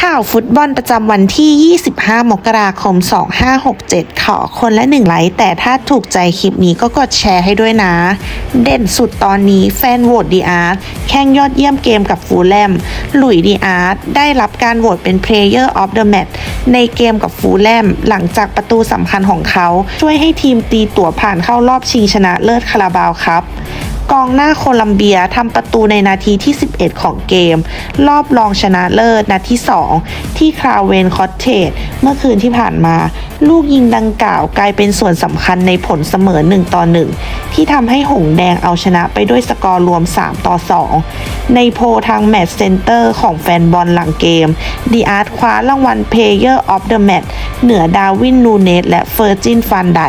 ข่าวฟุตบอลประจำวันที่ 25 มกราคม 2567 ขอคนละหนึ่งไลค์ แต่ถ้าถูกใจคลิปนี้ก็กดแชร์ให้ด้วยนะ เด่นสุดตอนนี้แฟนโหวตดีอาร์ตแข่งยอดเยี่ยมเกมกับฟูแลม หลุยดีอาร์ตได้รับการโหวตเป็น Player of the Match ในเกมกับฟูแลม หลังจากประตูสำคัญของเขา ช่วยให้ทีมตีตั๋วผ่านเข้ารอบชิงชนะเลิศคาราบาวครับ กองหน้าโคลัมเบียทำประตูในนาทีที่ 11 ของเกม รอบรองชนะเลิศนาที 2 ที่คราเวนคอตเทจเมื่อคืนที่ผ่านมา ลูกยิงดังกล่าวกลายเป็นส่วนสำคัญในผลเสมอ 1 ต่อ 1 ที่ทำให้หงแดงเอาชนะไปด้วยสกอร์รวม 3 ต่อ 2 ในโพลทางแมตช์เซนเตอร์ของแฟนบอลหลังเกมดีอาร์ตคว้ารางวัล Player of the Match เหนือดาวินนูเนสและเฟอร์จินฟันได